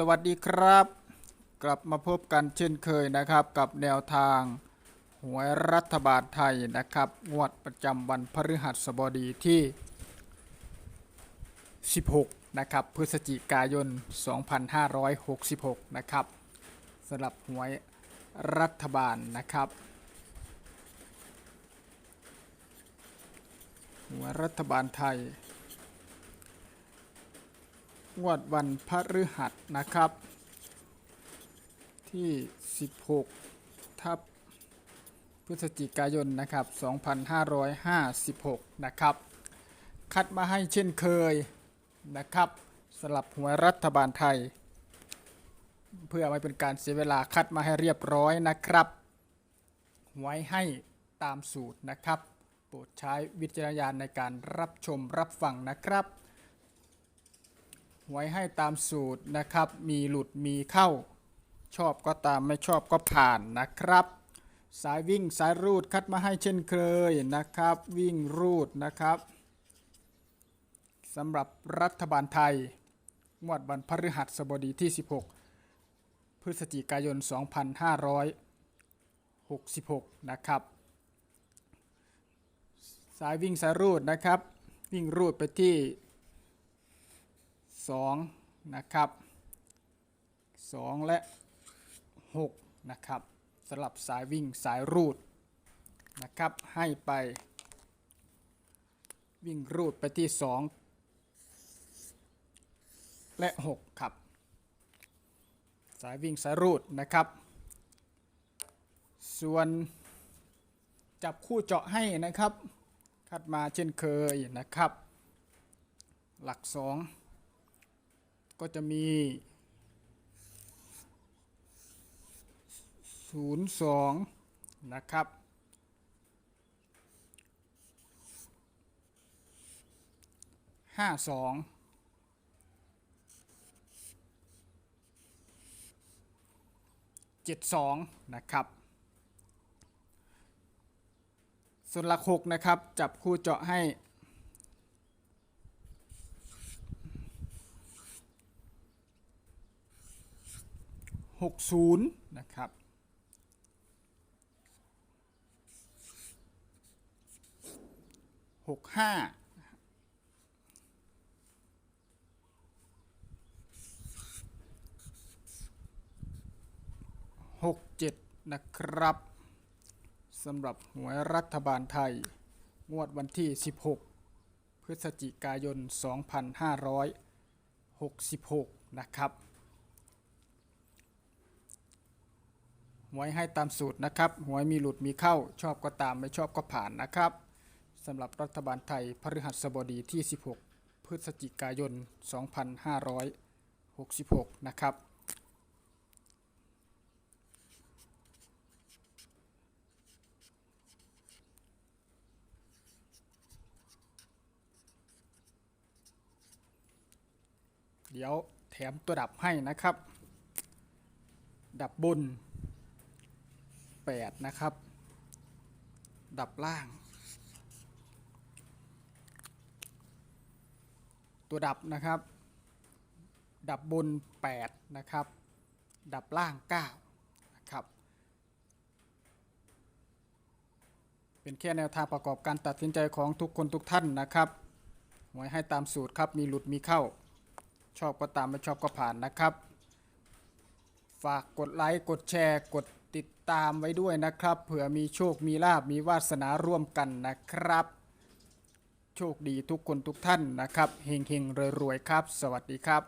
สวัสดีครับ กลับมาพบกันเช่นเคยนะครับ กับแนวทางหวยรัฐบาลไทยนะครับงวดประจำวันพฤหัสบดีที่ 16 นะครับ พฤศจิกายน 2566 นะครับสำหรับหวยรัฐบาลนะครับหวยรัฐบาลไทย งวดวันพฤหัสนะครับ ที่ 16 ทับพฤศจิกายนนะครับ 2556 นะครับ คัดมาให้เช่นเคยนะครับสลับหัวรัฐบาลไทย เพื่อไม่เป็นการเสียเวลาคัดมาให้เรียบร้อยนะครับไว้ให้ตามสูตรนะครับ โปรดใช้วิจารณญาณในการรับชมรับฟังนะครับ ไว้ให้ตามสูตรนะครับ มีหลุดมีเข้า ชอบก็ตามไม่ชอบก็ผ่านนะครับ สายวิ่งสายรูดคัดมาให้เช่นเคยนะครับ วิ่งรูดนะครับสำหรับรัฐบาลไทยงวดวันพฤหัสบดีที่ 16 พฤศจิกายน 2566 นะครับ สายวิ่งสายรูดนะครับ วิ่งรูดไปที่ 2นะครับ2 และ 6 นะครับสำหรับสายวิ่งสายรูดนะครับให้ไป วิ่งรูดไปที่ 2 และ 6 ครับ สายวิ่งสายรูดนะครับ ส่วนจับคู่เจาะให้นะครับ คัดมาเช่นเคยนะครับ หลัก 2 ก็จะมี 02 นะครับ 52 72นะครับ ส่วนหลัก6นะครับ จับคู่เจาะให้ 60 นะครับหกห้าหกเจ็ดนะครับสำหรับหวยรัฐบาลไทย งวดวันที่ 16 พฤศจิกายน 2566 นะครับ หวยให้ตามสูตรนะครับ หวยมีหลุดมีเข้า ชอบก็ตามไม่ชอบก็ผ่านนะครับสำหรับรัฐบาลไทยพฤหัสบดีที่ 16 พฤศจิกายน 2566 นะครับ เดี๋ยวแถมตัวดับให้นะครับ ดับบน 8 นะครับ ดับล่าง ตัวดับนะครับ ดับบน 8 นะครับ ดับล่าง 9 นะครับ เป็นแค่แนวทางประกอบการตัดสินใจของทุกคนทุกท่านนะครับไว้ให้ตามสูตรครับ มีหลุดมีเข้า ชอบก็ตามไม่ชอบก็ผ่านนะครับ ฝากกดไลค์ กดแชร์ กด ตามไว้ด้วยนะครับเผื่อมีโชคมีลาบมีวาสนาร่วมกันนะครับ โชคดีทุกคนทุกท่านนะครับเฮงเฮงรวยรวยครับ สวัสดีครับ